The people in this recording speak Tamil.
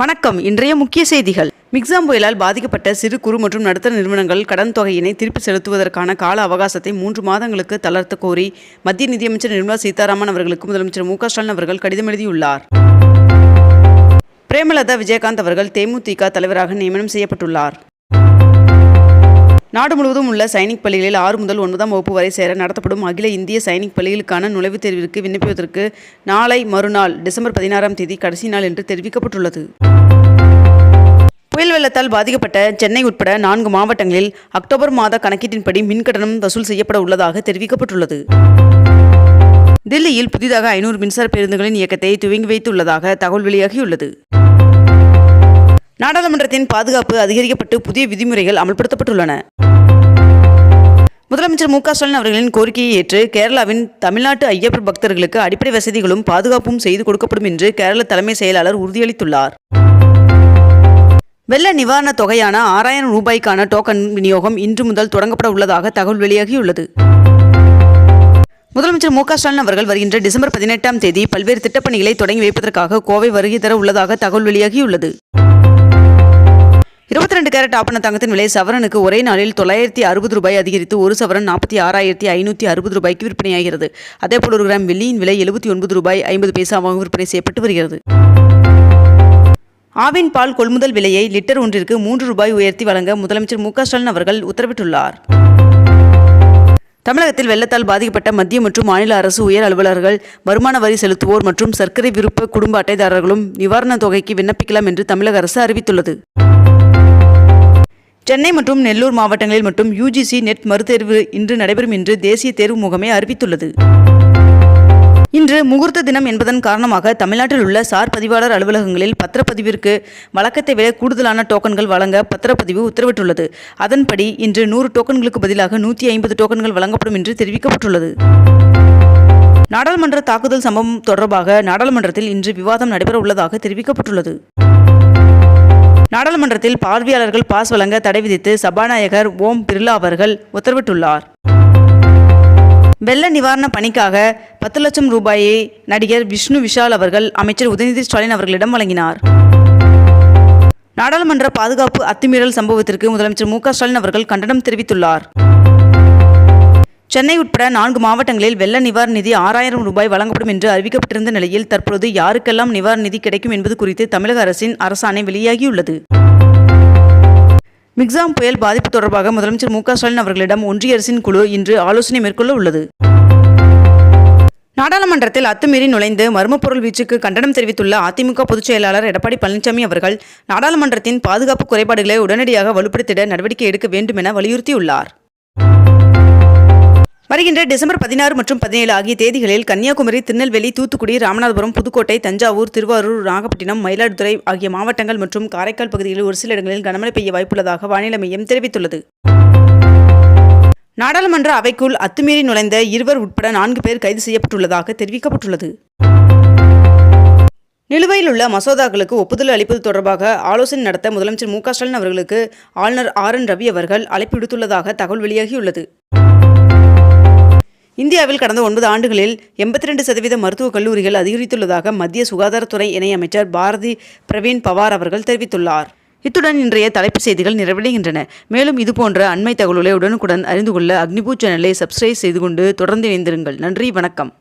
வணக்கம். இன்றைய முக்கிய செய்திகள். மிக்ஸாம் புயலால் பாதிக்கப்பட்ட சிறு குறு மற்றும் நடுத்தர நிறுவனங்கள் கடன் தொகையினை திருப்பி செலுத்துவதற்கான கால அவகாசத்தை மூன்று மாதங்களுக்கு தளர்த்த கோரி மத்திய நிதியமைச்சர் நிர்மலா சீதாராமன் அவர்களுக்கு முதலமைச்சர் மு ஸ்டாலின் அவர்கள் கடிதம் எழுதியுள்ளார். பிரேமலதா விஜயகாந்த் அவர்கள் தேமுதிக தலைவராக நியமனம் செய்யப்பட்டுள்ளார். நாடு முழுவதும் உள்ள சைனிக் பள்ளிகளில் ஆறு முதல் ஒன்பதாம் வகுப்பு வரை சேர நடத்தப்படும் அகில இந்திய சைனிக் பள்ளிகளுக்கான நுழைவுத் தேர்விற்கு விண்ணப்பிப்பதற்கு நாளை மறுநாள் டிசம்பர் பதினாறாம் தேதி கடைசி நாள் என்று தெரிவிக்கப்பட்டுள்ளது. வெள்ளத்தால் பாதிக்கப்பட்ட சென்னை உட்பட நான்கு மாவட்டங்களில் அக்டோபர் மாத கணக்கீட்டின்படி மின்கட்டணம் வசூல் செய்யப்பட உள்ளதாக தெரிவிக்கப்பட்டுள்ளது. தில்லியில் புதிதாக ஐநூறு மின்சார பேருந்துகளின் இயக்கத்தை துவங்கி வைத்துள்ளதாக தகவல் வெளியாகியுள்ளது. நாடாளுமன்றத்தின் பாதுகாப்பு அதிகரிக்கப்பட்டு புதிய விதிமுறைகள் அமல்படுத்தப்பட்டுள்ளன. முதலமைச்சர் மு க ஸ்டாலின் அவர்களின் கோரிக்கையை ஏற்று கேரளாவின் தமிழ்நாட்டு ஐயப்பர் பக்தர்களுக்கு அடிப்படை வசதிகளும் பாதுகாப்பும் செய்து கொடுக்கப்படும் என்று கேரள தலைமை செயலாளர் உறுதியளித்துள்ளார். வெள்ள நிவாரணத் தொகையான ஆறாயிரம் ரூபாய்க்கான டோக்கன் விநியோகம் இன்று முதல் தொடங்கப்பட உள்ளதாக தகவல் வெளியாகியுள்ளது. முதலமைச்சர் மு க ஸ்டாலின் அவர்கள் வருகின்ற டிசம்பர் பதினெட்டாம் தேதி பல்வேறு திட்டப்பணிகளை தொடங்கி வைப்பதற்காக கோவை வருகை தர உள்ளதாக தகவல் வெளியாகியுள்ளது. இருபத்தி ரெண்டு கேரட் ஆப்பன தங்கத்தின் விலை சவரனுக்கு ஒரே நாளில் தொள்ளாயிரத்தி அறுபது ரூபாய் அதிகரித்து ஒரு சவரன் நாற்பத்தி ஆறாயிரத்தி ஐநூற்றி அறுபது ரூபாய்க்கு விற்பனையாகிறது. அதேபோல் ஒரு கிராம் வெள்ளியின் விலை எழுபத்தி ஒன்பது ரூபாய் ஐம்பது பைசாவாக விற்பனை செய்யப்பட்டு வருகிறது. ஆவின் பால் கொள்முதல் விலையை லிட்டர் ஒன்றிற்கு மூன்று ரூபாய் உயர்த்தி வழங்க முதலமைச்சர் மு ஸ்டாலின் அவர்கள் உத்தரவிட்டுள்ளார். தமிழகத்தில் வெள்ளத்தால் பாதிக்கப்பட்ட மத்திய மற்றும் மாநில அரசு உயர் அலுவலர்கள் வருமான வரி செலுத்துவோர் மற்றும் சர்க்கரை விருப்ப குடும்ப அட்டைதாரர்களும் நிவாரணத் தொகைக்கு விண்ணப்பிக்கலாம் என்று தமிழக அரசு அறிவித்துள்ளது. சென்னை மற்றும் நெல்லூர் மாவட்டங்களில் மட்டும் யுஜிசி நெட் மறுதேர்வு இன்று நடைபெறும் என்று தேசிய தேர்வு முகமை அறிவித்துள்ளது. இன்று முகூர்த்த தினம் என்பதன் காரணமாக தமிழ்நாட்டில் உள்ள சார் பதிவாளர் அலுவலகங்களில் பத்திரப்பதிவிற்கு வழக்கத்தை விட கூடுதலான டோக்கன்கள் வழங்க பத்திரப்பதிவு உத்தரவிட்டுள்ளது. அதன்படி இன்று நூறு டோக்கன்களுக்கு பதிலாக நூற்றி ஐம்பது டோக்கன்கள் வழங்கப்படும் என்று தெரிவிக்கப்பட்டுள்ளது. நாடாளுமன்ற தாக்குதல் சம்பவம் தொடர்பாக நாடாளுமன்றத்தில் இன்று விவாதம் நடைபெற உள்ளதாக தெரிவிக்கப்பட்டுள்ளது. நாடாளுமன்றத்தில் பார்வையாளர்கள் பாஸ் வழங்க தடை விதித்து சபாநாயகர் ஓம் பிர்லா அவர்கள் உத்தரவிட்டுள்ளார். வெள்ள நிவாரண பணிக்காக பத்து லட்சம் ரூபாயை நடிகர் விஷ்ணு விஷால் அவர்கள் அமைச்சர் உதயநிதி ஸ்டாலின் அவர்களிடம் வழங்கினார். நாடாளுமன்ற பாதுகாப்பு அத்துமீறல் சம்பவத்திற்கு முதலமைச்சர் மு ஸ்டாலின் அவர்கள் கண்டனம் தெரிவித்துள்ளார். சென்னை உட்பட நான்கு மாவட்டங்களில் வெள்ள நிவாரண நிதி ஆறாயிரம் ரூபாய் வழங்கப்படும் என்று அறிவிக்கப்பட்டிருந்த நிலையில் தற்பொழுது யாருக்கெல்லாம் நிவாரண நிதி கிடைக்கும் என்பது குறித்து தமிழக அரசின் அரசாணை வெளியாகியுள்ளது. மிக்ஸாம் புயல் பாதிப்பு தொடர்பாக முதலமைச்சர் மு ஸ்டாலின் அவர்களிடம் ஒன்றிய அரசின் குழு இன்று ஆலோசனை மேற்கொள்ள உள்ளது. நாடாளுமன்றத்தில் அத்துமீறி நுழைந்து மர்மப்பொருள் வீச்சுக்கு கண்டனம் தெரிவித்துள்ள அதிமுக பொதுச் செயலாளர் எடப்பாடி பழனிசாமி அவர்கள் நாடாளுமன்றத்தின் பாதுகாப்பு குறைபாடுகளை உடனடியாக வலுப்படுத்திட நடவடிக்கை எடுக்க வேண்டும் என வலியுறுத்தியுள்ளார். வருகின்ற டிசம்பர் பதினாறு மற்றும் பதினேழு ஆகிய தேதிகளில் கன்னியாகுமரி திருநெல்வேலி தூத்துக்குடி ராமநாதபுரம் புதுக்கோட்டை தஞ்சாவூர் திருவாரூர் நாகப்பட்டினம் மயிலாடுதுறை ஆகிய மாவட்டங்கள் மற்றும் காரைக்கால் பகுதிகளில் ஒரு சில இடங்களில் கனமழை பெய்ய வாய்ப்புள்ளதாக வானிலை மையம் தெரிவித்துள்ளது. நாடாளுமன்ற அவைக்குள் அத்துமீறி நுழைந்த இருவர் உட்பட நான்கு பேர் கைது செய்யப்பட்டுள்ளதாக தெரிவிக்கப்பட்டுள்ளது. நிலுவையில் உள்ள மசோதாக்களுக்கு ஒப்புதல் அளிப்பது தொடர்பாக ஆலோசனை நடத்த முதலமைச்சர் மு க ஸ்டாலின் அவர்களுக்கு ஆளுநர் ஆர் என் ரவி அவர்கள் அழைப்பு விடுத்துள்ளதாக தகவல் வெளியாகியுள்ளது. இந்தியாவில் கடந்த ஒன்பது ஆண்டுகளில் எண்பத்தி ரெண்டு சதவீத மருத்துவக் கல்லூரிகள் அதிகரித்துள்ளதாக மத்திய சுகாதாரத்துறை இணையமைச்சர் பாரதி பிரவீன் பவார் அவர்கள் தெரிவித்துள்ளார். இத்துடன் இன்றைய தலைப்புச் செய்திகள் நிறைவடைகின்றன. மேலும் இதுபோன்ற அண்மை தகவல்களை உடனுக்குடன் அறிந்து கொள்ள அக்னிபூ சேனலை சப்ஸ்கிரைப் செய்து கொண்டு தொடர்ந்து இணைந்திருங்கள். நன்றி வணக்கம்.